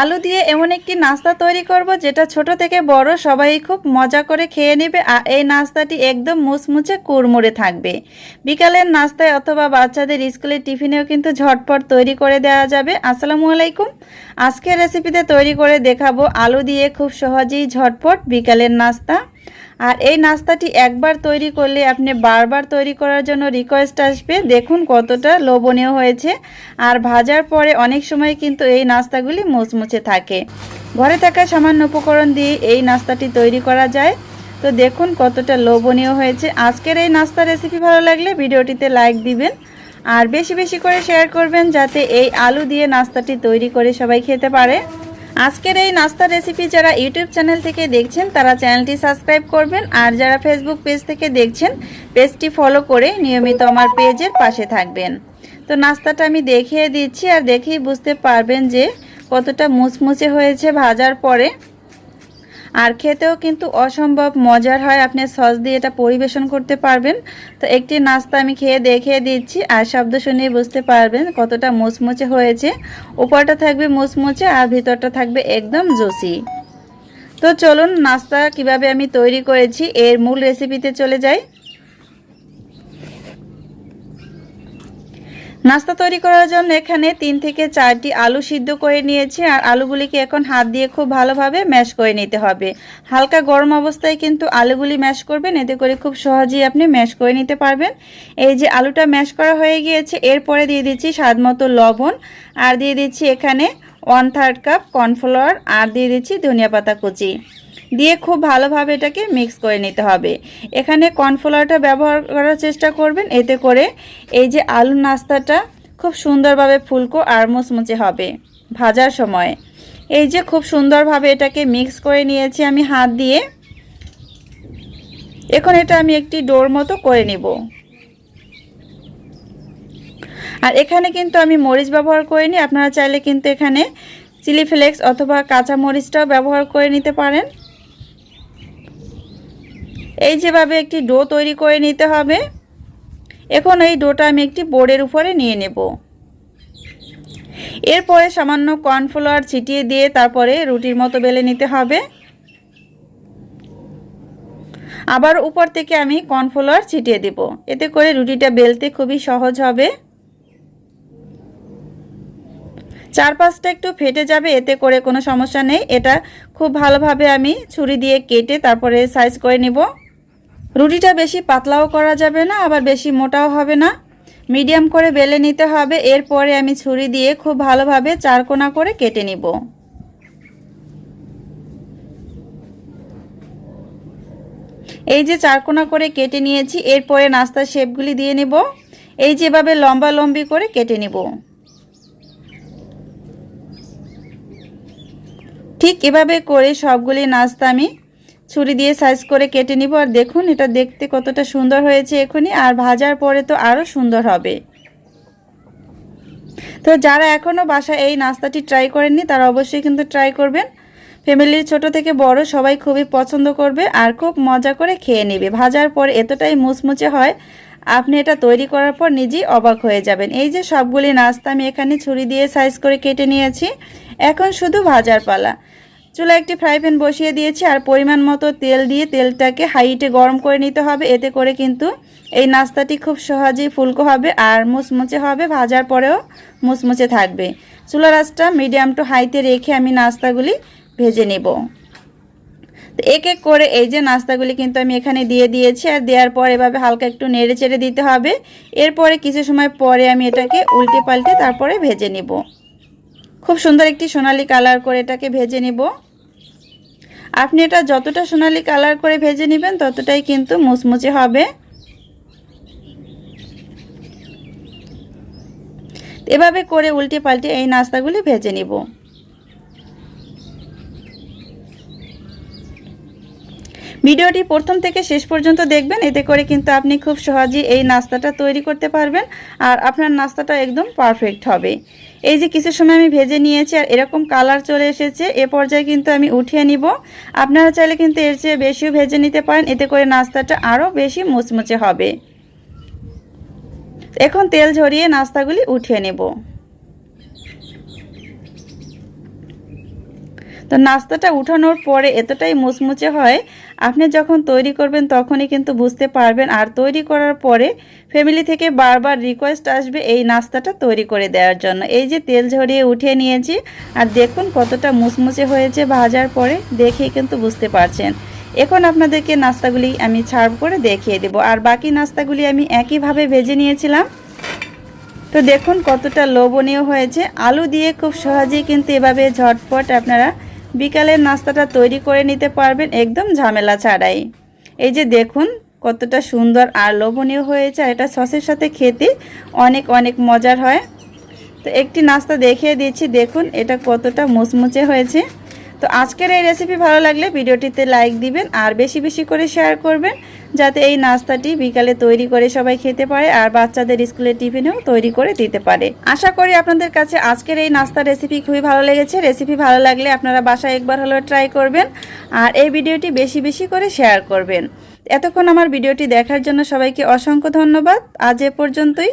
আলু দিয়ে এমন একটি নাস্তা তৈরি করব যেটা ছোট থেকে বড়, সবাই খুব মজা করে খেয়ে নেবে আর এই নাস্তাটি একদম মুচমুচে কুড়মুড়ে থাকবে। বিকালের নাস্তায় অথবা বাচ্চাদের স্কুলের টিফিনেও কিন্তু ঝটপট তৈরি করে দেওয়া যাবে। আসসালামু আলাইকুম। আজকের রেসিপিতে তৈরি করে দেখাবো আলু দিয়ে খুব সহজেই ঝটপট বিকালের নাস্তা। আর এই নাস্তাটি একবার তৈরি করলে আপনি বারবার তৈরি করার জন্য রিকোয়েস্ট আসবে। দেখুন কতটা লোভনীয় হয়েছে। আর ভাজার পরে অনেক সময় কিন্তু এই নাস্তাগুলি মুচমুচে থাকে। ঘরে থাকা সামান্য উপকরণ দিয়ে এই নাস্তাটি তৈরি করা যায়। তো দেখুন কতটা লোভনীয় হয়েছে। আজকের এই নাস্তা রেসিপি ভালো লাগলে ভিডিওটিতে লাইক দিবেন। আর বেশি বেশি করে শেয়ার করবেন যাতে এই আলু দিয়ে নাস্তাটি তৈরি করে সবাই খেতে পারে। আজকের এই নাস্তা রেসিপি যারা ইউটিউব চ্যানেল থেকে দেখছেন, তারা চ্যানেলটি সাবস্ক্রাইব করবেন। আর যারা ফেসবুক পেজ থেকে দেখছেন পেজটি ফলো করে নিয়মিত আমার পেজের পাশে থাকবেন। তো নাস্তাটা আমি দেখিয়ে দিচ্ছি আর দেখেই বুঝতে পারবেন যে কতটা মুচমুচে হয়েছে ভাজার পরে। আর খেতেও কিন্তু অসম্ভব মজার হয়। আপনি সস দিয়ে এটা পরিবেশন করতে পারবেন। তো একটি নাস্তা আমি খেয়ে দেখিয়ে দিচ্ছি আর শব্দ শুনিয়ে বুঝতে পারবেন কতটা মুচমুচে হয়েছে। উপরটা থাকবে মুচমুচে আর ভিতরটা থাকবে একদম জুসি। তো চলুন নাস্তা কীভাবে আমি তৈরি করেছি, এর মূল রেসিপিতে চলে যাই। নাস্তা তৈরি করার জন্য এখানে তিন থেকে চারটি আলু সিদ্ধ করে নিয়েছি, আর আলুগুলিকে এখন হাত দিয়ে খুব ভালোভাবে ম্যাশ করে নিতে হবে। হালকা গরম অবস্থায় কিন্তু আলুগুলি ম্যাশ করবেন, এতে করে খুব সহজেই আপনি ম্যাশ করে নিতে পারবেন। এই যে আলুটা ম্যাশ করা হয়ে গিয়েছে, এরপরে দিয়ে দিচ্ছি স্বাদ মতো লবণ, আর দিয়ে দিচ্ছি এখানে ওয়ান থার্ড কাপ কর্নফ্লাওয়ার, আর দিয়ে দিচ্ছি ধনিয়া পাতা কুচি। দিয়ে খুব ভালোভাবে এটাকে মিক্স করে নিতে হবে। এখানে কর্নফ্লাওয়ারটা ব্যবহার করার চেষ্টা করবেন। এতে করে এই যে আলু নাস্তাটা খুব সুন্দরভাবে ফুলকো আর মুচমুচে হবে ভাজার সময়। এই যে খুব সুন্দরভাবে এটাকে মিক্স করে নিয়েছি আমি হাত দিয়ে। এখন এটা আমি একটি ডোর মতো করে নিব। আর এখানে কিন্তু আমি মরিচ ব্যবহার করিনি, আপনারা চাইলে কিন্তু এখানে চিলি ফ্লেক্স অথবা কাঁচা মরিচটাও ব্যবহার করে নিতে পারেন। এই যেভাবে একটি ডো তৈরি করে নিতে হবে, এখন এই ডোটা আমি একটি বোর্ডের উপরে নিয়ে নেব। এরপরে সামান্য কর্নফ্লাওয়ার ছিটিয়ে দিয়ে তারপরে রুটির মতো বেলে নিতে হবে। আবার উপর থেকে আমি কর্নফ্লাওয়ার ছিটিয়ে দেব, এতে করে রুটিটা বেলতে খুবই সহজ হবে। চারপাশটা একটু ফেটে যাবে, এতে করে কোনো সমস্যা নেই। এটা খুব ভালোভাবে আমি ছুরি দিয়ে কেটে তারপরে সাইজ করে নিব। রুটিটা বেশি পাতলাও করা যাবে না, আবার বেশি মোটাও হবে না। মিডিয়াম করে বেলে নিতে হবে, এরপরে আমি ছুরি দিয়ে খুব ভালোভাবে চারকোনা করে কেটে নিব। এই যে চারকোনা করে কেটে নিয়েছি, এরপরে নাস্তার শেপগুলি দিয়ে নিব। এই যেভাবে লম্বা লম্বি করে কেটে নিব। ঠিক এভাবে করে সবগুলি নাস্তা আমি ছুরি দিয়ে সাইজ করে কেটে নিব। আর দেখুন, এটা দেখতে কতটা সুন্দর হয়েছে এখনই। আর ভাজার পরে তো আরও সুন্দর হবে। তো যারা এখনও বাসায় এই নাস্তাটি ট্রাই করেননি, তারা অবশ্যই কিন্তু ট্রাই করবেন। ফ্যামিলির ছোট থেকে বড় সবাই খুবই পছন্দ করবে আর খুব মজা করে খেয়ে নেবে। ভাজার পর এতটাই মুচমুচে হয়, আপনি এটা তৈরি করার পর নিজেই অবাক হয়ে যাবেন। এই যে সবগুলি নাস্তা আমি এখানে ছুরি দিয়ে সাইজ করে কেটে নিয়েছি, এখন শুধু ভাজার পালা। চুলা একটি ফ্রাই প্যান বসিয়ে দিয়েছি আর পরিমাণ মতো তেল দিয়ে তেলটাকে হাইটে গরম করে নিতে হবে। এতে করে কিন্তু এই নাস্তাটি খুব সহজেই ফুলকো হবে আর মুচমুচে হবে, ভাজার পরেও মুচমুচে থাকবে। চুলা রাসটা মিডিয়াম টু হাইতে রেখে আমি নাস্তাগুলি ভেজে নেব। তো এক এক করে এই যে নাস্তাগুলি কিন্তু আমি এখানে দিয়ে দিয়েছি আর দেওয়ার পর এভাবে হালকা একটু নেড়ে চেড়ে দিতে হবে। এরপরে কিছু সময় পরে আমি এটাকে উল্টে পাল্টে তারপরে ভেজে নেব। খুব সুন্দর একটি সোনালি কালার করে এটাকে ভেজে নিব। আপনি এটা যতটা সোনালি কালার করে ভেজে নেবেন, ততটাই কিন্তু মুচমুচে হবে। এভাবে করে উল্টে পাল্টে এই নাস্তাগুলি ভেজে নিব। ভিডিওটি প্রথম থেকে শেষ পর্যন্ত দেখবেন, এতে করে কিন্তু আপনি খুব সহজেই এই নাস্তাটা তৈরি করতে পারবেন, আর আপনার নাস্তাটা একদম পারফেক্ট হবে। এই যে কিছু সময় আমি ভেজে নিয়েছি আর এরকম কালার চলে এসেছে, এ পর্যায়ে কিন্তু আমি উঠিয়ে নিব। আপনারা চাইলে কিন্তু এর চেয়ে বেশিও ভেজে নিতে পারেন, এতে করে নাস্তাটা আরও বেশি মুচমুচে হবে। এখন তেল ঝরিয়ে নাস্তাগুলি উঠিয়ে নেব। তো নাস্তাটা উঠানোর পরে এতটাই মুচমুচে হয়, আপনি যখন তৈরি করবেন তখনই কিন্তু বুঝতে পারবেন। আর তৈরি করার পরে ফ্যামিলি থেকে বারবার রিকোয়েস্ট আসবে এই নাস্তাটা তৈরি করে দেওয়ার জন্য। এই যে তেল ঝরিয়ে উঠিয়ে নিয়েছি, আর দেখুন কতটা মুচমুচে হয়েছে ভাজার পরে, দেখেই কিন্তু বুঝতে পারছেন। এখন আপনাদেরকে নাস্তাগুলি আমি ছাড় করে দেখিয়ে দেব। আর বাকি নাস্তাগুলি আমি একইভাবে ভেজে নিয়েছিলাম। তো দেখুন কতটা লোভনীয় হয়েছে। আলু দিয়ে খুব সহজেই কিন্তু এভাবে ঝটপট আপনারা বিকালের নাস্তাটা তৈরি করে নিতে পারবেন একদম ঝামেলা ছাড়াই। এই যে দেখুন, কতটা সুন্দর আর লোভনীয় হয়েছে, আর এটা সসের সাথে খেতে অনেক অনেক মজার হয়। তো একটি নাস্তা দেখিয়ে দিচ্ছি, দেখুন এটা কতটা মুচমুচে হয়েছে। তো আজকের এই রেসিপি ভালো লাগলে ভিডিওটিতে লাইক দিবেন আর বেশি বেশি করে শেয়ার করবেন, যাতে এই নাস্তাটি বিকালে তৈরি করে সবাই খেতে পারে আর বাচ্চাদের স্কুলের টিফিনেও তৈরি করে দিতে পারে। আশা করি আপনাদের কাছে আজকের এই নাস্তার রেসিপি খুবই ভালো লেগেছে। রেসিপি ভালো লাগলে আপনারা বাসায় একবার হলেও ট্রাই করবেন আর এই ভিডিওটি বেশি বেশি করে শেয়ার করবেন। এতক্ষণ আমার ভিডিওটি দেখার জন্য সবাইকে অসংখ্য ধন্যবাদ। আজ এ পর্যন্তই।